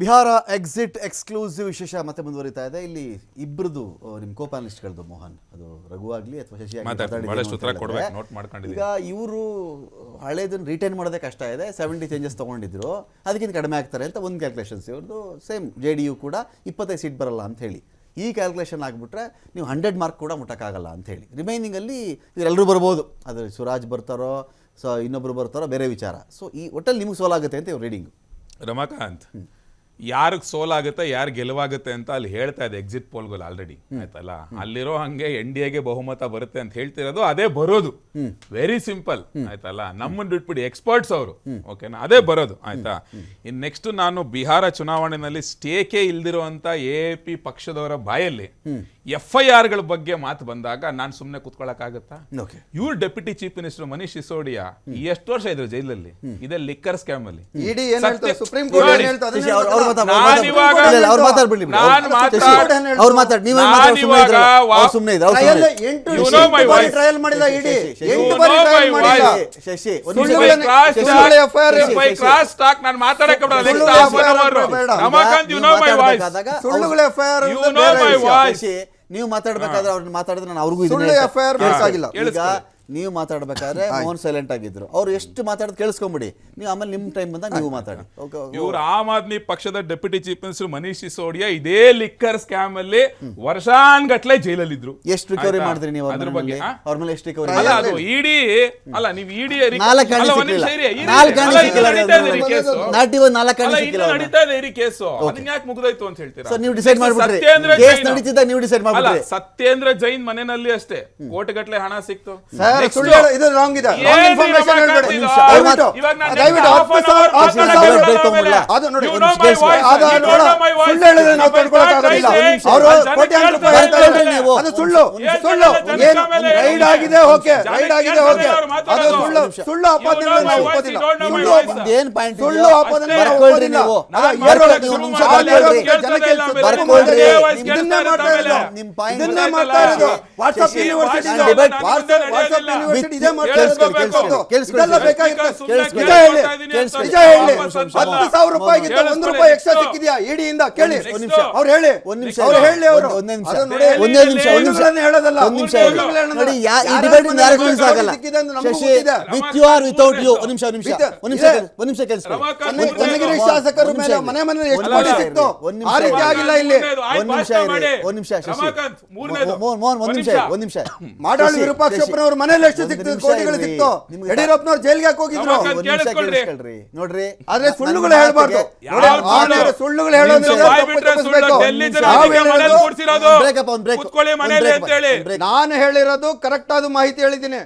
Bihar exit exclusive ವಿಶೇಷ ಮತ್ತೆ ಮುಂದುವರಿತಾ ಇದೆ. ಇಲ್ಲಿ ಇಬ್ಬರದು ನಿಮ್ಮ ಕೋ ಪ್ಯಾನಲಿಸ್ಟ್ಗಳದ್ದು ಮೋಹನ್ ಅದು ರಘು ಆಗಲಿ ಅಥವಾ ಶಶಿ ಆಗಲಿ. ಈಗ ಇವರು ಹಳೇದನ್ನ ರಿಟೈನ್ ಮಾಡೋದೇ ಕಷ್ಟ ಇದೆ ಸೆವೆಂಟಿ ಚೇಂಜಸ್ ತಗೊಂಡಿದ್ರು ಅದಕ್ಕಿಂತ ಕಡಿಮೆ ಆಗ್ತಾರೆ ಅಂತ ಒಂದು ಕ್ಯಾಲ್ಕುಲೇಷನ್ಸ್ ಇವ್ರದ್ದು ಸೇಮ್ ಜೆ ಡಿ ಯು ಕೂಡ ಇಪ್ಪತ್ತೈದು ಸೀಟ್ ಬರಲ್ಲ ಅಂತ ಹೇಳಿ. ಈ ಕ್ಯಾಲ್ಕುಲೇಷನ್ ಆಗಿಬಿಟ್ರೆ ನೀವು ಹಂಡ್ರೆಡ್ ಮಾರ್ಕ್ ಕೂಡ ಮುಟ್ಟಕ್ಕಾಗಲ್ಲ ಅಂತ ಹೇಳಿ. ರಿಮೈನಿಂಗಲ್ಲಿ ಇವರೆಲ್ಲರೂ ಬರ್ಬೋದು. ಅದು ಸುರಾಜ್ ಬರ್ತಾರೋ ಸೊ ಇನ್ನೊಬ್ರು ಬರ್ತಾರೋ ಬೇರೆ ವಿಚಾರ. ಸೊ ಈ ಒಟ್ಟಲ್ಲಿ ನಿಮಗೆ ಸೋಲಾಗುತ್ತೆ ಅಂತ ಇವ್ರು ರೀಡಿಂಗ್ ರಮಾಕಾಂತ್ ಯಾರಿಗೆ ಸೋಲಾಗುತ್ತೆ ಯಾರು ಗೆಲುವಾಗುತ್ತೆ ಅಂತ ಅಲ್ಲಿ ಹೇಳ್ತಾ ಇದೆ ಎಕ್ಸಿಟ್ ಪೋಲ್ಗಳು ಆಲ್ರೆಡಿ ಆಯ್ತಲ್ಲ? ಅಲ್ಲಿರೋ ಹಂಗೆ ಎನ್ ಡಿ ಎಗೆ ಬಹುಮತ ಬರುತ್ತೆ ಅಂತ ಹೇಳ್ತಿರೋದು ಅದೇ ಬರೋದು. ವೆರಿ ಸಿಂಪಲ್ ಆಯ್ತಲ್ಲ? ನಮ್ಮನ್ನ ಬಿಟ್ಬಿಡಿ ಎಕ್ಸ್ಪರ್ಟ್ಸ್ ಅವರು. ಓಕೆನಾ ಅದೇ ಬರೋದು ಆಯ್ತಾ? ಇನ್ ನೆಕ್ಸ್ಟ್ ನಾನು ಬಿಹಾರ ಚುನಾವಣೆಯಲ್ಲಿ ಸ್ಟೇಕೆ ಇಲ್ದಿರುವಂತ ಎ ಪಿ ಪಕ್ಷದವರ ಬಾಯಲ್ಲಿ ಎಫ್ ಐ ಆರ್ಗಳ ಬಗ್ಗೆ ಮಾತು ಬಂದಾಗ ನಾನು ಸುಮ್ಮನೆ ಕುತ್ಕೊಳ್ಳೋಕ್ಕಾಗತ್ತಾ ಇವ್ರ ಇವ್ರು deputy chief minister Manish Sisodia ಎಷ್ಟು ವರ್ಷ ಇದ್ರು ಜೈಲಲ್ಲಿ? ಇದೆ ಲಿಕ್ಕರ್ ಸ್ಕ್ಯಾಮ್ ಅಲ್ಲಿ ಮಾತಾಡಕ್ಕೆ ನೀವು ಮಾತಾಡ್ಬೇಕಾದ್ರೆ ಅವ್ರನ್ನ ಮಾತಾಡಿದ್ರೆ ನಾನು ಅವ್ರಿಗೂ ಇದೆ FIR ಬೇಕಾಗಿಲ್ಲ. ಈಗ. ನೀವು ಮಾತಾಡ್ಬೇಕಾದ್ರೆ ಮೋಹನ್ ಸೈಲೆಂಟ್ ಆಗಿದ್ರು. ಅವ್ರು ಎಷ್ಟು ಮಾತಾಡೋದು ಕೇಳಿಸ್ಕೊಂಬಿಡಿ. ನೀವು ಆಮೇಲೆ ನಿಮ್ಮ ಟೈಮ್ ಬಂದಾಗ ನೀವು ಮಾತಾಡಿ. ಇವ್ರು ಆಮ್ ಆದ್ಮಿ ಪಕ್ಷದ deputy chief minister Manish Sisodia ಇದೇ ಲಿಕ್ಕರ್ ಸ್ಕ್ಯಾಮ್ ಅಲ್ಲಿ ವರ್ಷಾನ್ ವರ್ಷಾನ್ಗಟ್ಲೆ ಜೈಲಲ್ಲಿದ್ರು. ಎಷ್ಟು ರಿಕವರಿ? ಮಾಡಿದ್ರಿ ನೀವು ಅದ್ರ ಬಗ್ಗೆ ಅವ್ರ ಮೇಲೆ ಎಷ್ಟು ರಿಕವರಿ ಅಲ್ಲ ಅದು ಇಡಿ ಅಲ್ಲ ನೀವು ಇಡಿ ನಾಲ್ಕು ಸಿಕ್ಕಿಲ್ಲ. ನಾಲ್ಕು. ನಡೀತಾ ಇದೆ ಈ ಕೇಸು ಅದನ್ನ ಯಾಕೆ ಮುಗ್ದೋಯ್ತು ಅಂತ ಹೇಳ್ತೀರಾ? ಸರ್ ನೀವು ಡಿಸೈಡ್ ಮಾಡ್ಬಿಟ್ರಿ. ಕೇಸ್ ನೀವು ಡಿಸೈಡ್ ಮಾಡ್ಬಿಟ್ರಿ. ಸತ್ಯೇಂದ್ರ ಜೈನ್ ಮನೆಯಲ್ಲಿ ಅಷ್ಟೇ. ಕೋಟಿಗಟ್ಲೆ ಹಣ ಸಿಕ್ತು. ಸರ್ ಸುಳ್ಳು ಇದು ರಾಂಗ್ ಇದೆ. ರಾಂಗ್ ಇನ್ಫಾರ್ಮೇಶನ್ ಹೇಳ್ಬೇಡಿ? ದಯವಿಟ್ಟು ದಯವಿಟ್ಟು ಹತ್ತು ಸಾವಿರ ಹತ್ತು ಸಾವಿರ? ಅದು ನೋಡಿ ಅದು ನೋಡ. ಸುಳ್ಳು ಹೇಳಿದ್ರೆ ನಾವು ತಡ್ಕೊಳಕ್ಕಾಗೋದಿಲ್ಲ. ಅವರು ಜನಕ್ಕೆ ಕೋಟ್ಯಾಂತರ ರೂಪಾಯಿ ನೀವು. ಅದು ಸುಳ್ಳು. ಸುಳ್ಳು. ಏನು ರೈಡ್ ಆಗಿದೆ ಓಕೆ. ರೈಡ್ ಆಗಿದೆ ಓಕೆ. ಅದು. ಸುಳ್ಳು. ಸುಳ್ಳು my ನಾವು ಒಪ್ಪೋದಿಲ್ಲ ಸುಳ್ಳು. ಏನ್ ಪಾಯಿಂಟ್ ಸುಳ್ಳು ಆಪಾದನೆ ಒಪ್ಪೋದಿಲ್ಲ. ನೀವು. ಶುರು ನಿಮಿಷ ಮಾಡಿದ್ರೆ ಜನಕ್ಕೆ voice ಇದನ್ನೇ ಮಾಡ್ತಾ ಇರೋದು ಇರೋದು. ನಿಮ್ point ಇದನ್ನೇ ಮಾಡ್ತಾ ಇರೋದು WhatsApp university debate WhatsApp WhatsApp university ಇದೇ. ಮಾಡ್ತಾ. ಇರೋದು. ಇದೆಲ್ಲ ಬೇಕಾಗಿತ್ತು ನಿಜ ಹೇಳಿ ನಿಜ ಹೇಳಿ ಹತ್ತು. ಸಾವಿರ ರೂಪಾಯಿಗಿಂತ ಒಂದು. ರೂಪಾಯಿ ಎಕ್ಸ್ಟ್ರಾ ಸಿಕ್ಕಿದ್ಯಾ ಇಡಿಯಿಂದ ಕೇಳಿ ಒಂದ್ ನಿಮಿಷ. ಅವ್ರು ಹೇಳಿ. ಒಂದ್ ನಿಮಿಷ ಅವ್ರು ಹೇಳಿ ಅವರು ಒಂದೇ ನಿಮಿಷ ಒಂದೇ ನಿಮಿಷ ಒಂದ್ ನಿಮಿಷ. ಹೇಳೋದಲ್ಲ. ಒಂದ್ ನೋಡಿ ಯಾ ಈ ಡಿಬೇಟ್ ಆಗಲ್ಲ Shashi. With you or without you ಒಂದು ನಿಮಿಷ ಒಂದು ನಿಮಿಷ ಒಂದು ಒಂದ್ ನಿಮಿಷ ಒಂದ್ ಚನ್ನಗಿರಿ ಶಾಸಕರ ಮೇಲೆ ಮನೆ ಮನೆ ಎಷ್ಟು ಸಿಕ್ತು. ಆ ರೀತಿ ಆಗಿಲ್ಲ ಇಲ್ಲಿ. ಒಂದ್ ನಿಮಿಷ ಇರಿ ಒಂದ್ ನಿಮಿಷ ಶಶಿ. ಮೋಹನ್ ಮೋಹನ್ ಒಂದ್ ನಿಮಿಷ ಒಂದು ನಿಮಿಷ. ಮಾಡಾಳು ವಿರೂಪಾಕ್ಷಪ್ಪನವ್ರ. ಮನೇಲಿ ಎಷ್ಟು ಸಿಕ್ತು? ಕೋಟಿಗಳು. ಸಿಕ್ತು. ಯಡಿಯೂರಪ್ಪನವ್ರು ಜೈಲ್ಗೆ ಯಾಕೆ ಹೋಗಿದ್ರು. ಒಂದ್ ನಿಮಿಷ ಕೇಳಿಸ್ಕೊಳ್ರಿ. ನೋಡ್ರಿ. ಆದ್ರೆ ಸುಳ್ಳುಗಳು ಹೇಳ್ಬಾರ್ದು? ಸುಳ್ಳುಗಳು ಹೇಳೋದು ನಿಮ್ದು ಬಾಯ್ ಬಿಟ್ರೆ ಡೆಲ್ಲಿ ಜನ ನಾವು ಇದಕ್ಕೆ ಮನೇಲಿ ಹೇಳಿರೋದು- ಕೂರ್ಸಿರೋದು. break ಒಂದ್ break. ಒಂದ್ ಅಂತ ಹೇಳಿ ನಾನು ಹೇಳಿರೋದು ಕರೆಕ್ಟ್ ಆದ ಮಾಹಿತಿ ಹೇಳಿದ್ದೀನಿ.